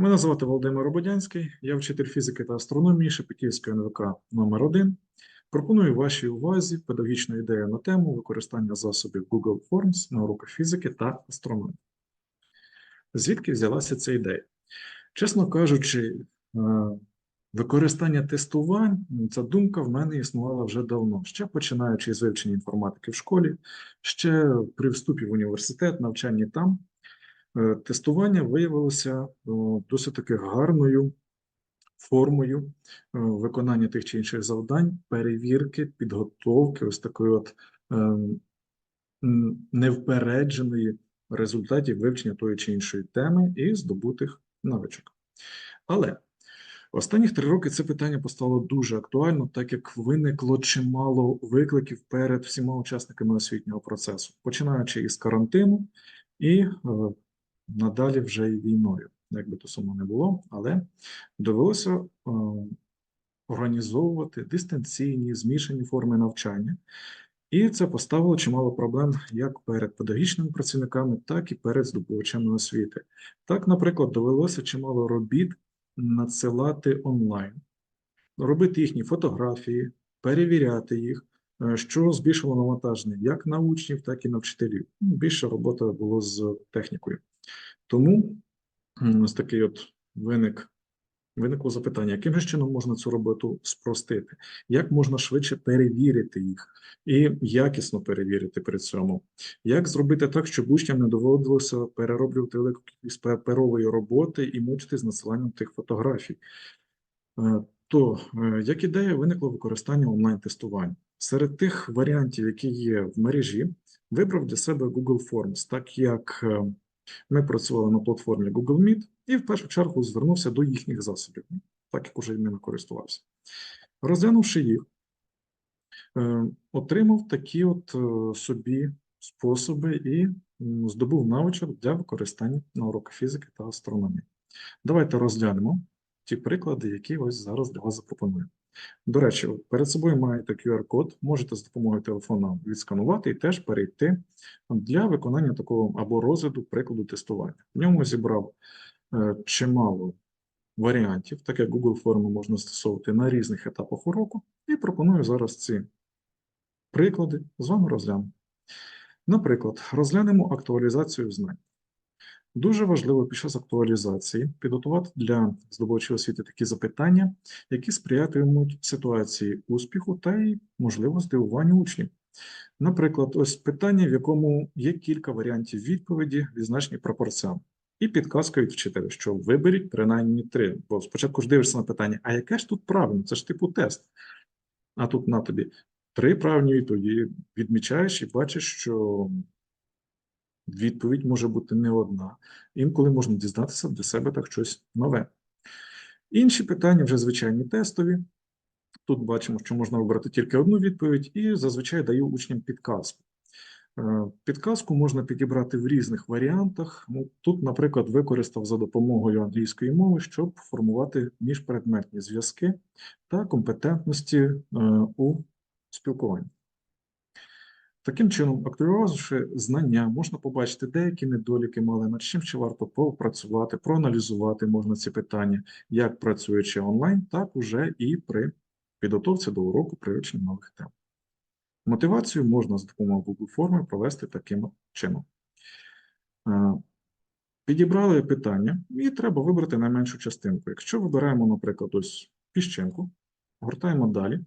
Мене звати Володимир Ободянський, я вчитель фізики та астрономії Шепетівської НВК номер 1 Пропоную вашій увазі педагогічну ідею на тему використання засобів Google Forms на уроках фізики та астрономії. Звідки взялася ця ідея? Чесно кажучи, е, використання тестувань, ця думка в мене існувала вже давно, ще починаючи з вивчення інформатики в школі, ще при вступі в університет, навчанні там. Е, Тестування виявилося досить таки гарною формою е, виконання тих чи інших завдань, перевірки, підготовки, ось такої от ем, невпередженої результатів вивчення тої чи іншої теми і здобутих навичок. Але останніх три роки це питання постало дуже актуально, так як виникло чимало викликів перед всіма учасниками освітнього процесу, починаючи із карантину і е, надалі вже і війною, як би то сумно не було, але довелося е, організовувати дистанційні змішані форми навчання, і це поставило чимало проблем як перед педагогічними працівниками, так і перед здобувачами освіти. Так, наприклад, довелося чимало робіт надсилати онлайн, робити їхні фотографії, перевіряти їх, е, що збільшило навантаження як на учнів, так і на вчителів. Більше роботи було з технікою. Тому ось такий от виник, виникло запитання, яким же чином можна цю роботу спростити? Як можна швидше перевірити їх і якісно перевірити при цьому? Як зробити так, щоб учням не доводилося перероблювати велику кількість паперової роботи і мучитись з надсиланням тих фотографій? Е, То, е, як ідея, виникло використання онлайн-тестувань. Серед тих варіантів, які є в мережі, вибрав для себе Google Forms, так як е, ми працювали на платформі Google Meet і в першу чергу звернувся до їхніх засобів, так як уже ними користувався. Розглянувши їх, е, отримав такі от е, собі способи і здобув навичок для використання на уроках фізики та астрономії. Давайте розглянемо ті приклади, які ось зараз для вас запропоную. До речі, перед собою маєте QR-код, можете з допомогою телефона відсканувати і теж перейти для виконання такого або розгляду прикладу тестування. В ньому зібрав е, чимало варіантів, так як Google форми можна застосовувати на різних етапах уроку, і пропоную зараз ці приклади з вами розглянути. Наприклад, розглянемо актуалізацію знань. Дуже важливо під час актуалізації підготувати для здобувачів освіти такі запитання, які сприятимуть ситуації успіху та й, можливо, здивуванню учнів. Наприклад, ось питання, в якому є кілька варіантів відповіді, відзначені пропорціями. І підказка від вчителя, що виберіть принаймні три. Бо спочатку ж дивишся на питання, а яке ж тут правильно? Це ж типу тест. А тут на тобі три правильні відповіді відмічаєш і бачиш, що відповідь може бути не одна. Інколи можна дізнатися для себе так щось нове. Інші питання вже звичайні тестові. Тут бачимо, що можна вибрати тільки одну відповідь, і зазвичай даю учням підказку. Е, Підказку можна підібрати в різних варіантах. Ну, Тут, наприклад, використав за допомогою англійської мови, щоб формувати міжпредметні зв'язки та компетентності е, у спілкуванні. Таким чином, активувавши знання, можна побачити деякі недоліки мали, над чим ще варто попрацювати, проаналізувати можна ці питання, як працюючи онлайн, так уже і при підготовці до уроку при вивченні нових тем. Мотивацію можна з допомогою Google форми провести таким чином. Е, Підібрали питання, і треба вибрати найменшу частинку. Якщо вибираємо, наприклад, ось піщинку, гортаємо далі,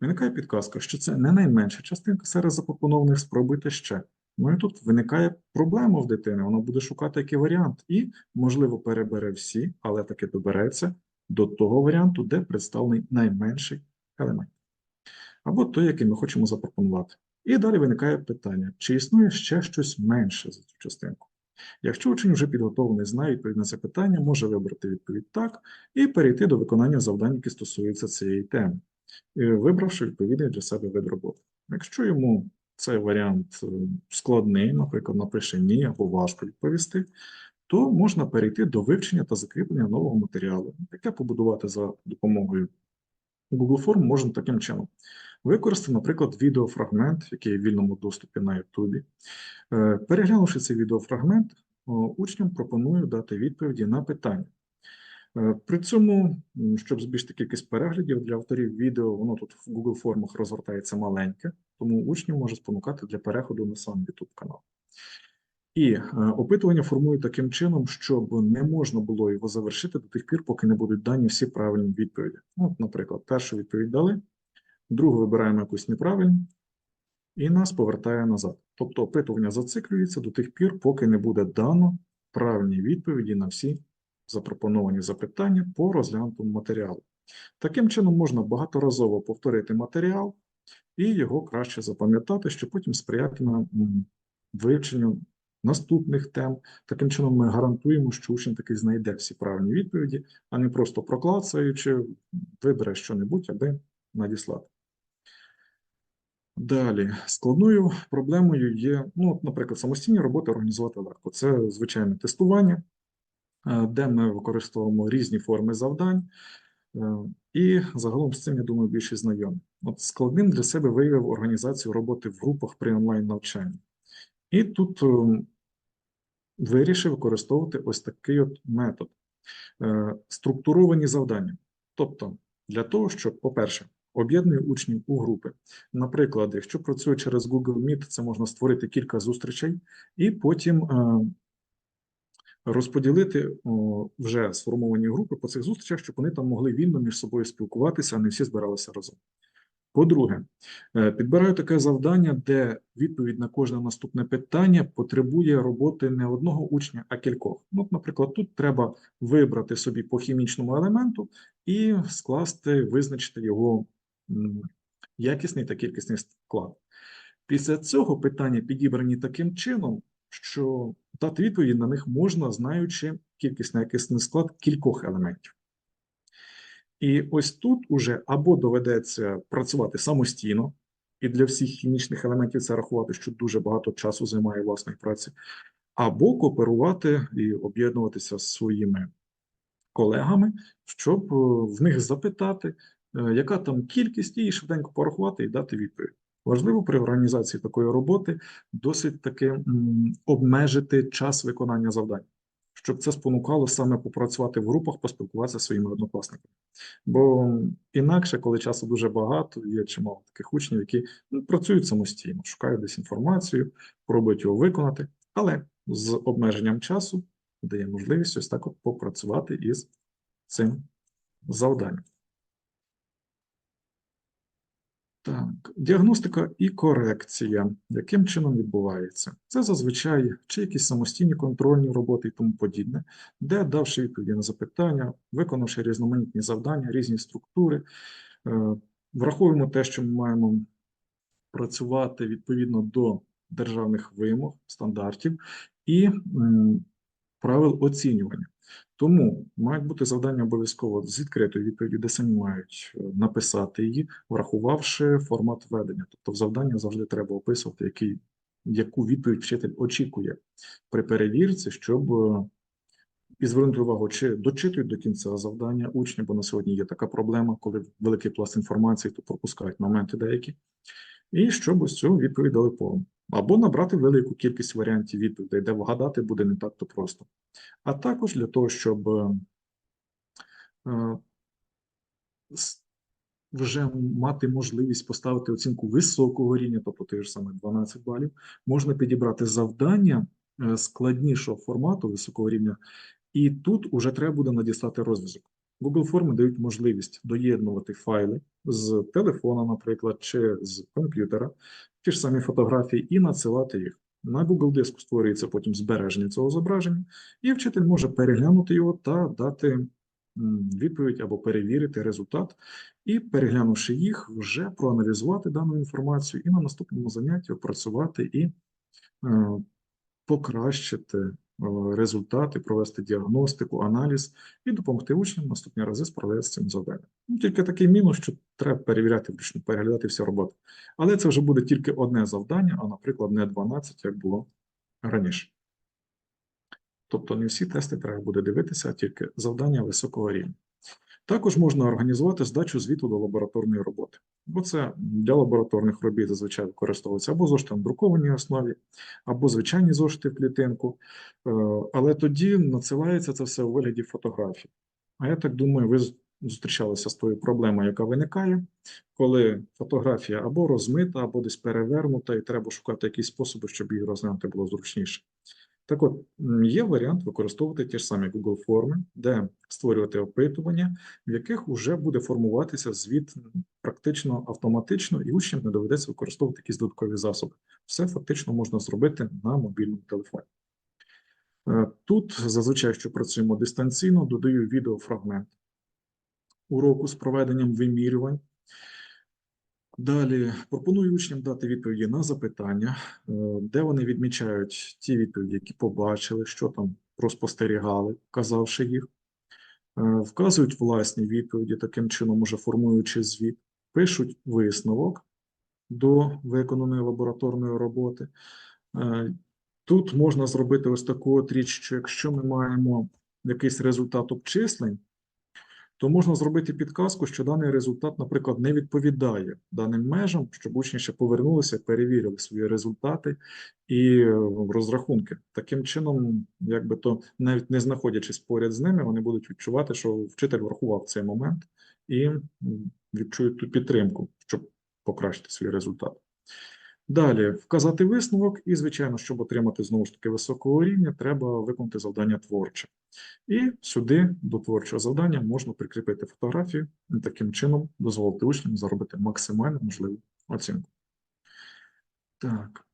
виникає підказка, що це не найменша частинка серед запропонованих, спробуйте ще. Ну і тут виникає проблема в дитини, вона буде шукати який варіант, і, можливо, перебере всі, але таки добереться до того варіанту, де представлений найменший елемент. Або той, який ми хочемо запропонувати. І далі виникає питання, чи існує ще щось менше за цю частинку. Якщо учень вже підготовлений, знає відповідь на це питання, може вибрати відповідь так і перейти до виконання завдань, які стосуються цієї теми, е, вибравши відповідний для себе вид роботи. Якщо йому цей варіант е, складний, наприклад, напише ні або важко відповісти, то можна перейти до вивчення та закріплення нового матеріалу, яке побудувати за допомогою Google форм можна таким чином. Використати, наприклад, відеофрагмент, який є в вільному доступі на YouTube. Е, Переглянувши цей відеофрагмент, учням пропоную дати відповіді на питання. Е, При цьому, щоб збільшити кількість переглядів для авторів відео, воно тут в Google формах розгортається маленьке, тому учнів може спонукати для переходу на сам YouTube канал. І е, опитування формують таким чином, щоб не можна було його завершити до тих пір, поки не будуть дані всі правильні відповіді. Ну, От, наприклад, першу відповідь дали, другу вибираємо якусь неправильну, і нас повертає назад. Тобто опитування зациклюється до тих пір, поки не буде дано правильні відповіді на всі запропоновані запитання по розглянутому матеріалу. Таким чином можна багаторазово повторити матеріал і його краще запам'ятати, що потім сприятиме вивченню наступних тем. Таким чином ми гарантуємо, що учень таки знайде всі правильні відповіді, а не просто проклацаючи, вибере що-небудь, аби надіслати. Далі, складною проблемою є, ну, наприклад, самостійні роботи організувати легко. Це звичайне тестування, е, де ми використовуємо різні форми завдань, е, і загалом з цим, я думаю, більше знайомі. От складним для себе виявив організацію роботи в групах при онлайн-навчанні. І тут е, вирішив використовувати ось такий от метод структуровані завдання. Тобто, для того, щоб, по-перше, об'єднує учнів у групи. Наприклад, якщо працює через Google Meet, це можна створити кілька зустрічей і потім е, розподілити вже сформовані групи по цих зустрічах, щоб вони там могли вільно між собою спілкуватися, а не всі збиралися разом. По-друге, е, підбираю таке завдання, де відповідь на кожне наступне питання потребує роботи не одного учня, а кількох. Ну, наприклад, тут треба вибрати собі по хімічному елементу і скласти, визначити його якісний та кількісний склад. Після цього питання підібрані таким чином, що дати відповідь на них можна, знаючи кількісний якісний склад кількох елементів. І ось тут уже або доведеться працювати самостійно, і для всіх хімічних елементів це рахувати, що дуже багато часу займає власної праці, або кооперувати і об'єднуватися з своїми колегами, щоб е, в них запитати, яка там кількість, і швиденько порахувати і дати відповідь. Важливо при організації такої роботи досить таки обмежити час виконання завдань, щоб це спонукало саме попрацювати в групах, поспілкуватися зі своїми однокласниками. Бо інакше, коли часу дуже багато, є чимало таких учнів, які ну, працюють самостійно, шукають десь інформацію, пробують його виконати, але з обмеженням часу дає можливість ось так от попрацювати із цим завданням. Так, діагностика і корекція. Яким чином відбувається? Це зазвичай чи якісь самостійні контрольні роботи і тому подібне, де, давши відповіді на запитання, виконавши різноманітні завдання, різні структури, е, враховуємо те, що ми маємо працювати відповідно до державних вимог, стандартів і правил оцінювання. Тому мають бути завдання обов'язково з відкритою відповіддю, де самі мають е, написати її, врахувавши формат ведення. Тобто в завдання завжди треба описувати, який, яку відповідь вчитель очікує при перевірці, щоб е, і звернути увагу, чи дочитують до кінця завдання учні, бо на сьогодні є така проблема, коли великий пласт інформації, то пропускають моменти деякі, і щоб ось цю відповідь дали повну. Або набрати велику кількість варіантів відповідей, де вгадати буде не так-то просто. А також для того, щоб е, е, вже мати можливість поставити оцінку високого рівня, тобто той ж саме 12 балів, можна підібрати завдання е, складнішого формату високого рівня, і тут уже треба буде надіслати розв'язок. Google форми дають можливість доєднувати файли з телефона, наприклад, чи з комп'ютера, ті ж самі фотографії, і надсилати їх. На Google диску створюється потім збереження цього зображення, і вчитель може переглянути його та дати відповідь або перевірити результат, і, переглянувши їх, вже проаналізувати дану інформацію і на наступному занятті опрацювати і е, покращити результати, провести діагностику, аналіз і допомогти учням наступні рази справлятися з цим завданням. Ну, тільки такий мінус, що треба перевіряти вручну, переглядати всю роботу. Але це вже буде тільки одне завдання, а, наприклад, не 12, як було раніше. Тобто не всі тести треба буде дивитися, а тільки завдання високого рівня. Також можна організувати здачу звіту до лабораторної роботи, бо це для лабораторних робіт зазвичай використовується або зошити на друкованій основі, або звичайні зошити в клітинку, Е, але тоді надсилається це все у вигляді фотографій. А я так думаю, ви зустрічалися з тою проблемою, яка виникає, коли фотографія або розмита, або десь перевернута, і треба шукати якісь способи, щоб її розглянути було зручніше. Так от, є варіант використовувати ті ж самі Google форми, де створювати опитування, в яких вже буде формуватися звіт практично автоматично, і учням не доведеться використовувати якісь додаткові засоби. Все фактично можна зробити на мобільному телефоні. Е, Тут зазвичай, що працюємо дистанційно, додаю відеофрагмент уроку з проведенням вимірювань. Далі пропоную учням дати відповіді на запитання, е, де вони відмічають ті відповіді, які побачили, що там проспостерігали, вказавши їх, Е, вказують власні відповіді, таким чином, уже формуючи звіт, пишуть висновок до виконаної лабораторної роботи. Е, Тут можна зробити ось таку от річ, що якщо ми маємо якийсь результат обчислень, то можна зробити підказку, що даний результат, наприклад, не відповідає даним межам, щоб учні ще повернулися, перевірили свої результати і е, розрахунки. Таким чином, якби то навіть не знаходячись поряд з ними, вони будуть відчувати, що вчитель врахував цей момент і відчують ту підтримку, щоб покращити свій результат. Далі вказати висновок, і, звичайно, щоб отримати знову ж таки високого рівня, треба виконати завдання творче. І сюди до творчого завдання можна прикріпити фотографію і таким чином дозволити учням заробити максимально можливу оцінку. Так.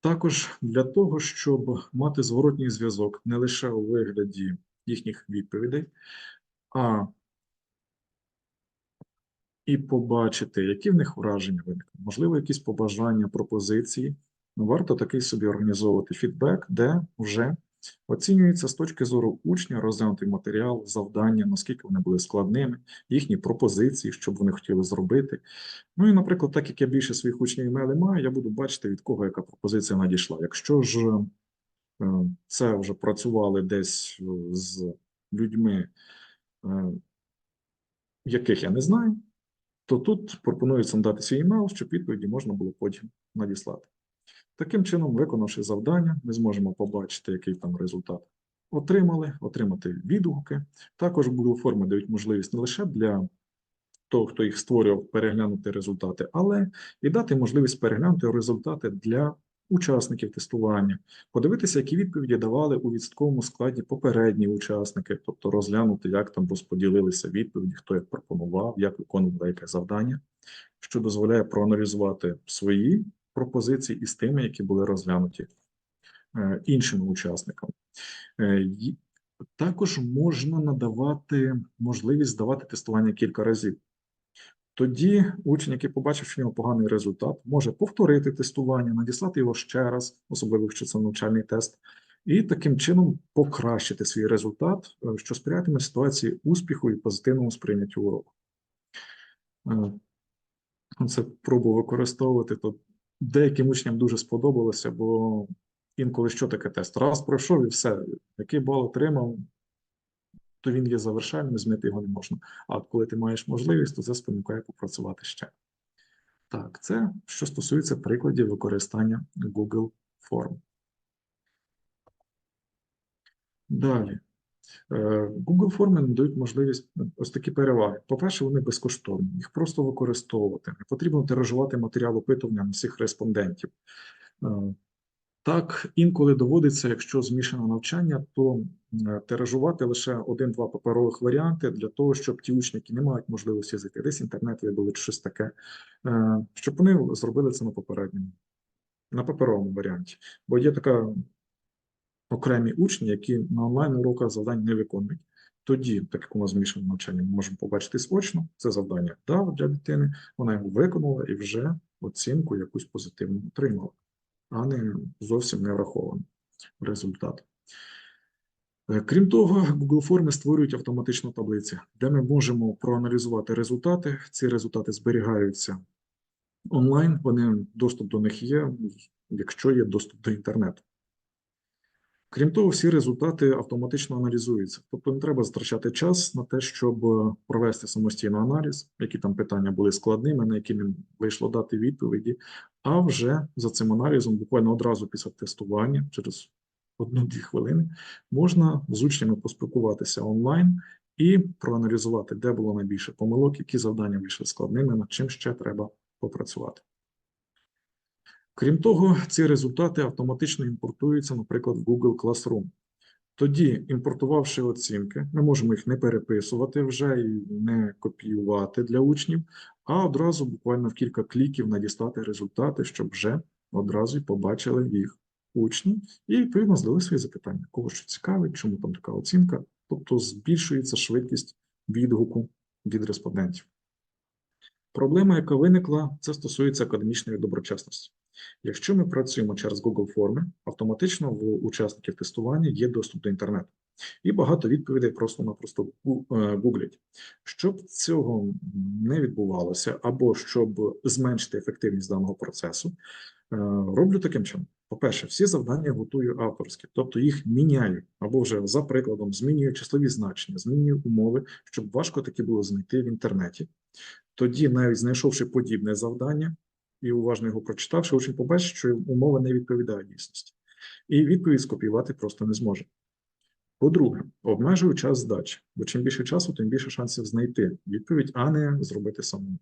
Також для того, щоб мати зворотній зв'язок не лише у вигляді їхніх відповідей, а і побачити, які в них враження виникли, можливо, якісь побажання, пропозиції. Ну, Варто такий собі організовувати фідбек, де вже оцінюється з точки зору учня розглянутий матеріал, завдання, наскільки вони були складними, їхні пропозиції, що б вони хотіли зробити. Ну і, наприклад, так як я більше своїх учнів імейли маю, я буду бачити, від кого яка пропозиція надійшла. Якщо ж е, це вже працювали десь е, з людьми, е, яких я не знаю, то тут пропонується надати свій емейл, щоб відповіді можна було потім надіслати. Таким чином, виконавши завдання, ми зможемо побачити, який там результат отримали, отримати відгуки. Також Google форми дають можливість не лише для того, хто їх створював, переглянути результати, але і дати можливість переглянути результати для учасників тестування, подивитися, які відповіді давали у відсотковому складі попередні учасники, тобто розглянути, як там розподілилися відповіді, хто як пропонував, як виконував яке завдання, що дозволяє проаналізувати свої пропозиції із тими, які були розглянуті е, іншими учасниками. Е, Також можна надавати можливість здавати тестування кілька разів. Тоді учень, який побачив, що в нього поганий результат, може повторити тестування, надіслати його ще раз, особливо якщо це навчальний тест, і таким чином покращити свій результат, е, що сприятиме ситуації успіху і позитивному сприйняттю уроку. Е, Це пробу використовувати, то деяким учням дуже сподобалося, бо інколи що таке тест? Раз пройшов і все, який бал отримав, то він є завершальним, змінити його не можна. А от коли ти маєш можливість, то це спонукає попрацювати ще. Так, це що стосується прикладів використання Google Form. Далі. Е, Google форми надають можливість ну, ось такі переваги. По-перше, вони безкоштовні, їх просто використовувати. Не потрібно тиражувати матеріал опитування на всіх респондентів. Так, інколи доводиться, якщо змішане навчання, то е, тиражувати лише один-два паперових варіанти для того, щоб ті учні, які не мають можливості зайти, десь інтернет вибили щось таке, е, щоб вони зробили це на попередньому, на паперовому варіанті. Бо є така окремі учні, які на онлайн уроках завдань не виконують. Тоді, так як у нас змішане навчання, ми можемо побачити очно, це завдання дав для дитини, вона його виконала і вже оцінку якусь позитивну отримала, а не зовсім не врахований результат. Е, Крім того, Google форми створюють автоматичну таблицю, де ми можемо проаналізувати результати. Ці результати зберігаються онлайн, вони доступ до них є, якщо є доступ до інтернету. Крім того, всі результати автоматично аналізуються. Тобто не треба затрачати час на те, щоб е, провести самостійно аналіз, які там питання були складними, на які не вийшло дати відповіді. А вже за цим аналізом, буквально одразу після тестування, через одну-дві хвилини, можна з учнями поспілкуватися онлайн і проаналізувати, де було найбільше помилок, які завдання вийшли складними, над чим ще треба попрацювати. Крім того, ці результати автоматично імпортуються, наприклад, в Google Classroom. Тоді, імпортувавши оцінки, ми можемо їх не переписувати вже і не копіювати для учнів, а одразу буквально в кілька кліків надіслати результати, щоб вже одразу побачили їх учні і відповідно задали свої запитання, кого що цікавить, чому там така оцінка, тобто збільшується швидкість відгуку від респондентів. Проблема, яка виникла, це стосується академічної доброчесності. Якщо ми працюємо через Google форми, автоматично в учасників тестування є доступ до інтернету. І багато відповідей просто-напросто е, гуглять. Щоб цього не відбувалося, або щоб зменшити ефективність даного процесу, е, роблю таким чином. По-перше, всі завдання готую авторські, тобто їх міняю, або вже за прикладом змінюю числові значення, змінюю умови, щоб важко таки було знайти в інтернеті. Тоді, навіть знайшовши подібне завдання і уважно його прочитавши, учень побачить, що умова не відповідає дійсності. І відповідь скопіювати просто не зможе. По-друге, обмежую час здачі, бо чим більше часу, тим більше шансів знайти відповідь, а не зробити самому.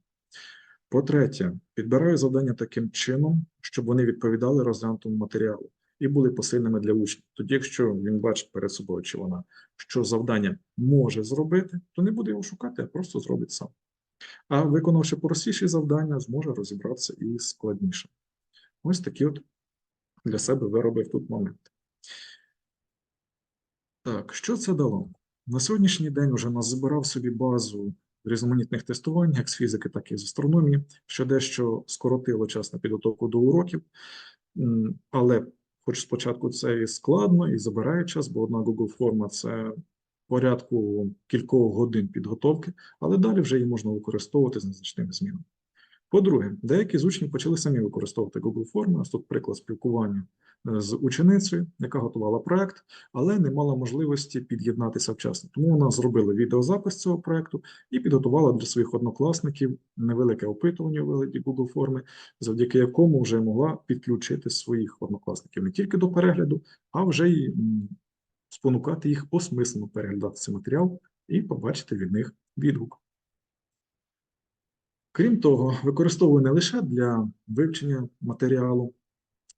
По-третє, підбираю завдання таким чином, щоб вони відповідали розглянутому матеріалу і були посильними для учнів. Тоді, якщо він бачить перед собою чи вона, що завдання може зробити, то не буде його шукати, а просто зробить сам. А виконавши простіші завдання, зможе розібратися і складніше. Ось такі от для себе виробив тут моменти. Так, що це дало? На сьогоднішній день вже назбирав собі базу різноманітних тестувань, як з фізики, так і з астрономії, що дещо скоротило час на підготовку до уроків. Але, хоч спочатку це і складно, і забирає час, бо одна Google форма це порядку кількох годин підготовки, але далі вже її можна використовувати з незначними змінами. По-друге, деякі з учнів почали самі використовувати Google форми. Ось тут приклад спілкування е, з ученицею, яка готувала проект, але не мала можливості під'єднатися вчасно. Тому вона зробила відеозапис цього проекту і підготувала для своїх однокласників невелике опитування у вигляді Google форми, завдяки якому вже могла підключити своїх однокласників не тільки до перегляду, а вже й спонукати їх осмислено переглядати цей матеріал і побачити від них відгук. Крім того, використовую не лише для вивчення матеріалу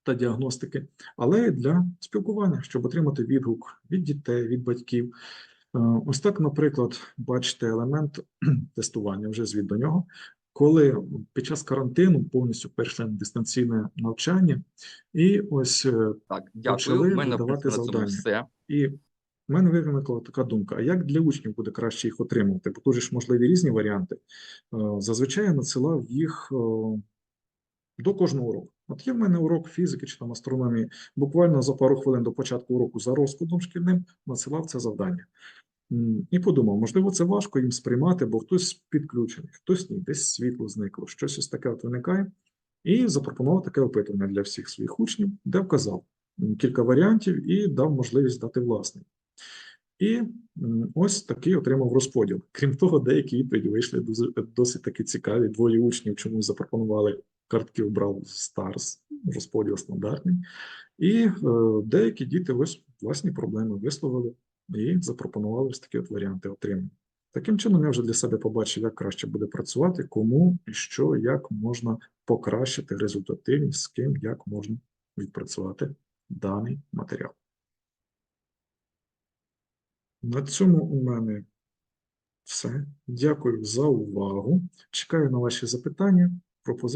та діагностики, але й для спілкування, щоб отримати відгук від дітей, від батьків. Е, Ось так, наприклад, бачите елемент тестування, вже звіт до нього. Коли під час карантину повністю перейшли на дистанційне навчання, і ось е, Так, дякую. Почали мене цьому завдання. все. І в мене виникла така думка: а як для учнів буде краще їх отримувати? Бо тут ж можливі різні варіанти. Е, Зазвичай я надсилав їх е, до кожного уроку. От є в мене урок фізики чи там астрономії, буквально за пару хвилин до початку уроку за розкладом шкільним надсилав це завдання. І подумав, можливо, це важко їм сприймати, бо хтось підключений, хтось ні, десь світло зникло, щось ось таке от виникає. І запропонував таке опитування для всіх своїх учнів, де вказав кілька варіантів і дав можливість дати власний. І ось такий отримав розподіл. Крім того, деякі відповіді вийшли досить таки цікаві. Двоє учнів чомусь запропонували картки в Brawl Stars, розподіл стандартний. І е, деякі діти ось власні проблеми висловили і запропонували ось такі от варіанти отримання. Таким чином, я вже для себе побачив, як краще буде працювати, кому і що, як можна покращити результативність, з ким, як можна відпрацювати даний матеріал. На цьому у мене все. Дякую за увагу. Чекаю на ваші запитання.